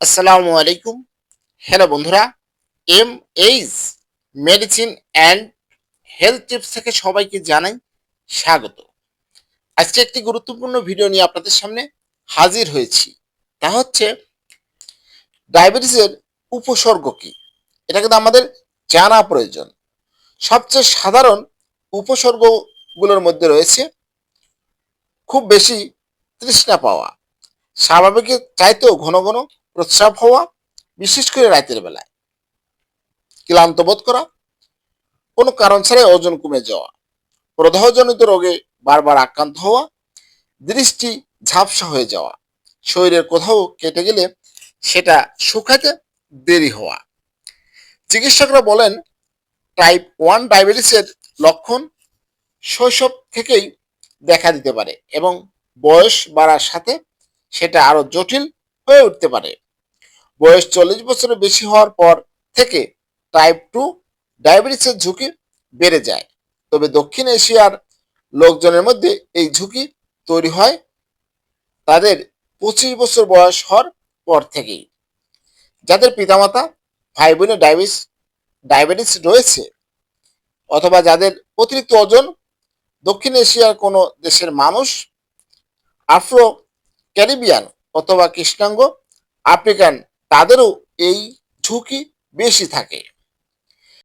আসসালামু আলাইকুম। হ্যালো বন্ধুরা, M H medicine and health tips থেকে সবাইকে জানাই স্বাগত। আজকে একটি গুরুত্বপূর্ণ ভিডিও নিয়ে আপনাদের সামনে হাজির হয়েছি। তা হচ্ছে, ডায়াবেটিসের উপসর্গ কি? এটা কিন্তু আমাদের জানা প্রয়োজন। সবচেয়ে সাধারণ উপসর্গগুলোর মধ্যে রয়েছে খুব বেশি তৃষ্ণা পাওয়া। স্বাভাবিকের চাইতেও ঘন ঘন প্রস্রাব হওয়া, বিশেষ করে রাতের বেলায়। ক্লান্ত বোধ করা, কোনো কারণ ছাড়াই ওজন কমে যাওয়া, প্রদাহজনিত রোগে বারবার আক্রান্ত হওয়া, দৃষ্টি ঝাপসা হয়ে যাওয়া, শরীরের কোথাও কেটে গেলে সেটা শুকাতে দেরি হওয়া। চিকিৎসকরা বলেন টাইপ ওয়ান ডায়াবেটিসের লক্ষণ শৈশব থেকেই দেখা দিতে পারে এবং বয়স বাড়ার সাথে সেটা আরও জটিল হয়ে উঠতে পারে। বয়স চল্লিশ বছরের বেশি হওয়ার পর থেকে টাইপ টু ডায়াবেটিসের ঝুঁকি বেড়ে যায়। তবে দক্ষিণ এশিয়ার লোকজনের মধ্যে এই ঝুঁকি তৈরি হয় তাদের পঁচিশ বছর বয়স হওয়ার পর থেকেই। যাদের পিতামাতা ভাই বোনের ডায়াবেটিস ডায়াবেটিস রয়েছে অথবা যাদের অতিরিক্ত ওজন, দক্ষিণ এশিয়ার কোনো দেশের মানুষ, আফ্রো ক্যারিবিয়ান অথবা কৃষ্ণাঙ্গ আফ্রিকান তাদেরও এই ঝুঁকি বেশি থাকে।